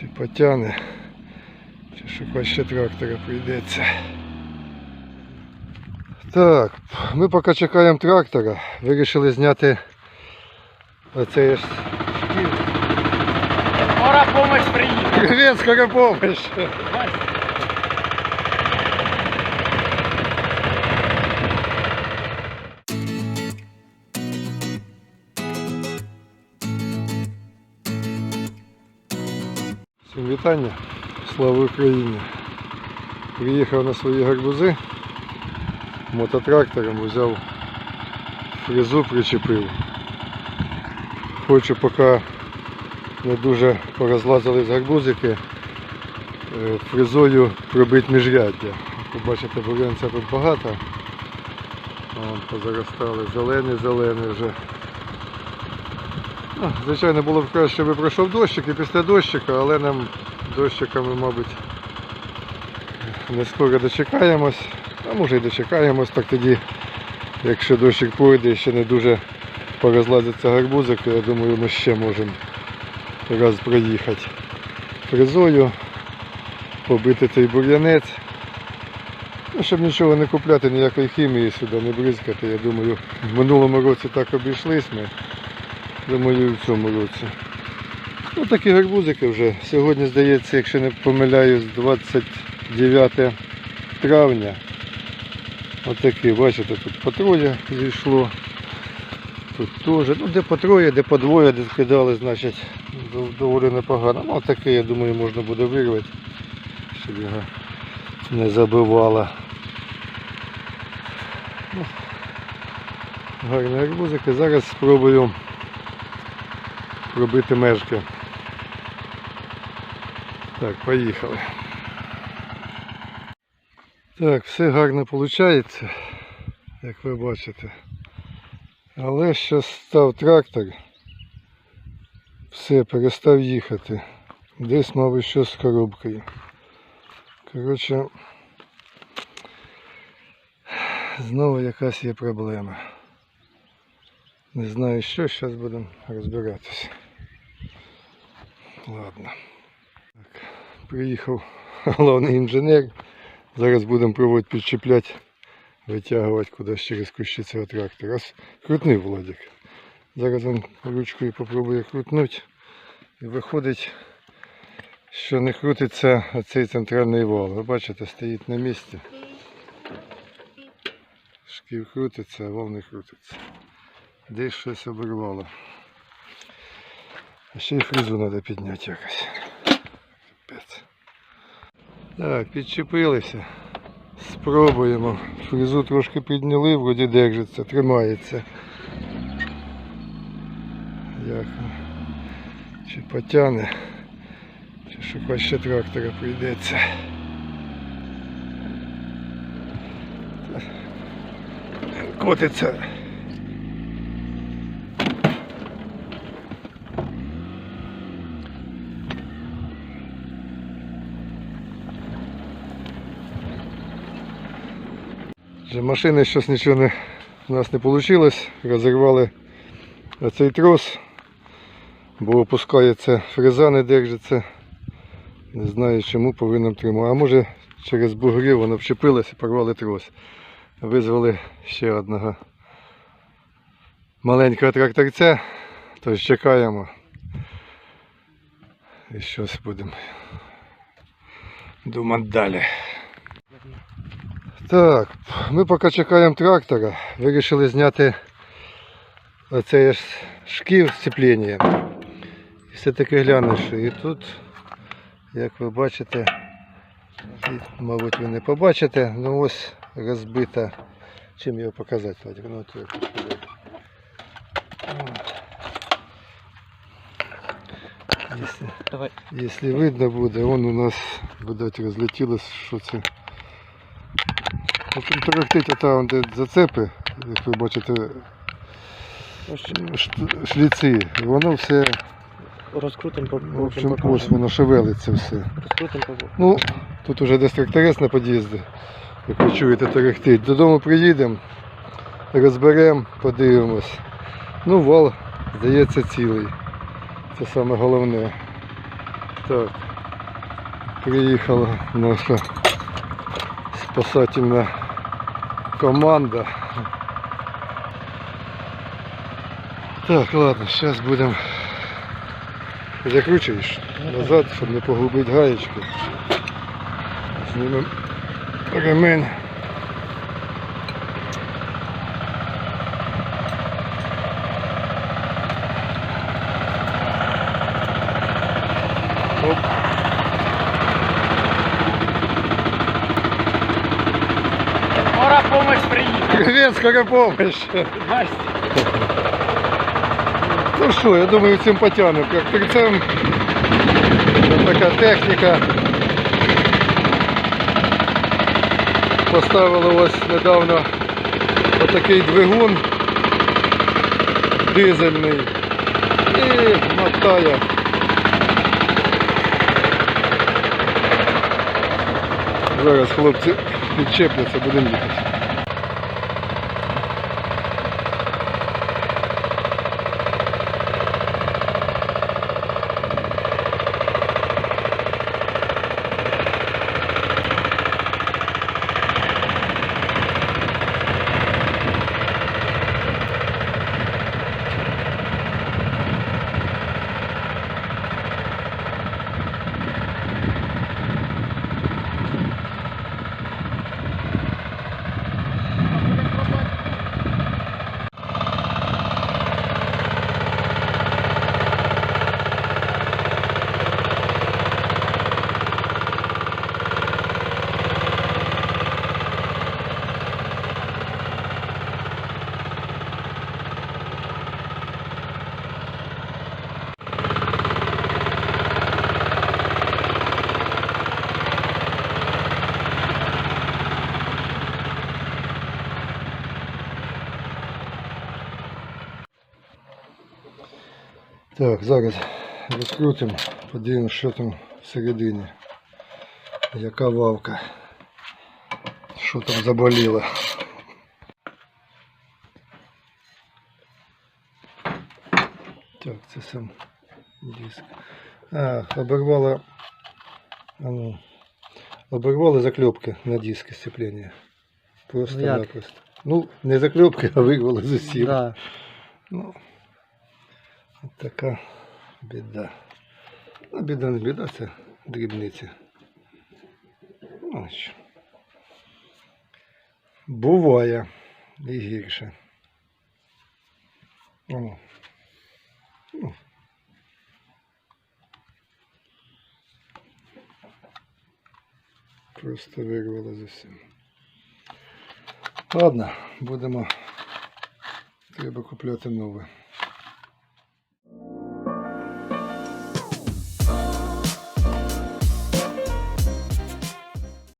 Чи потягне, чи шукати ще трактора прийдеться. Так, ми поки чекаємо трактора, вирішили зняти оцей ж шкіл. Скоро помощь приїде. Привіт, скоро помощь! Вітання, слава Україні! Приїхав на свої гарбузи мототрактором, взяв фрезу, причепив. Хочу поки не дуже порозлазились гарбузики, е, фрезою пробити міжряддя. Побачите, бурянця тут багато. Вон позаростали, зелені вже. Ну, звичайно, було б краще, щоб пройшов дощик і після дощика, але нам дощиками, мабуть, не скоро дочекаємось. А може і дочекаємось, так тоді, якщо дощик пройде і ще не дуже порозлазиться гарбузики, я думаю, ми ще можемо раз проїхати фрезою, побити цей бур'янець. Ну, щоб нічого не купляти, ніякої хімії сюди не бризкати. Я думаю, в минулому році так обійшлись ми. Думаю, і в цьому році. Ну такі гарбузики вже. Сьогодні, здається, якщо не помиляюсь, 29 травня. Отакі, бачите, тут по троє зійшло. Тут теж, ну де по троє, де по двоє, де скидали, значить, доволі непогано. Ну таке, я думаю, можна буде вирвати, щоб його не забивало. Ну, гарні гарбузики. Зараз спробую пробити межки. Так, поїхали. Так, все гарно виходить, як ви бачите. Але що став трактор, все, перестав їхати. Десь, мабуть, що з коробкою. Коротше, знову якась є проблема. Не знаю що, зараз будемо розбиратися. Ладно. Приїхав головний інженер. Зараз будемо пробувати підчіпляти витягувати кудись через кущі цього трактора. Раз крутни, Владик. Зараз він ручкою попробує крутнути. І виходить, що не крутиться оцей центральний вал. Ви бачите, стоїть на місці. Шків крутиться, а вал не крутиться. Десь щось обірвало. А ще й фрезу треба підняти якось. Так, підчепилися. Спробуємо. Фрезу трошки підняли, вроді держиться, тримається. Як? Чи потягне, чи шукати ще трактора прийдеться. Котиться. Вже машини щось нічого не, у нас не вийшло. Розірвали оцей трос, бо опускається фреза, не держиться. Не знаю чому повинен тримати. А може через бугри воно вчепилось і порвали трос. Визвали ще одного маленького тракторця, тож чекаємо. І щось будемо думати далі. Так, ми поки чекаємо трактора, вирішили зняти оцей шків сцеплення. І все-таки глянеш, і тут, як ви бачите, і, мабуть ви не побачите, ну ось розбита. Чим його показати, Владик? Ну, от я хочу Якщо, Давай. якщо видно буде, вон у нас, видать, розлетілось, що це. Тарахтить там, де зацепи, як ви бачите, шліці, воно все, Розкрутим по в общем, ось воно шевелиться все. Розкрутим по Ну, тут уже десь тракторець на під'їзді, як ви чуєте, тарахтить. Додому приїдемо, розберемо, подивимось. Ну, вал, здається, цілий. Це саме головне. Так, Приїхала наша спасательна команда. Так, ладно, зараз будемо закручуєш назад, щоб не погубити гаєчку. Знімемо ремень. Оп. Скоро помощь приїде. Привет, скорая помощь. Здрасте. Ну що, я думаю. Як прицем, це така техніка. Поставили ось недавно отакий двигун дизельний і мотає. Зараз хлопці підчепляться, будемо їхати. Так, зараз розкрутимо, подивимося, що там всередині. Яка вавка. Що там заболіло. Так, це сам диск. А, оборвало. А ну, оборвало заклепки на диски сцепления. Просто-напросто. Ну, не заклепки, а вирвало з усім. Да. Ну, от така біда. Ну, біда не біда, це дрібниці. Ну, що. Буває і гірше. О. Ну. Просто вирвало з усім. Ладно, будемо. Треба купляти нове.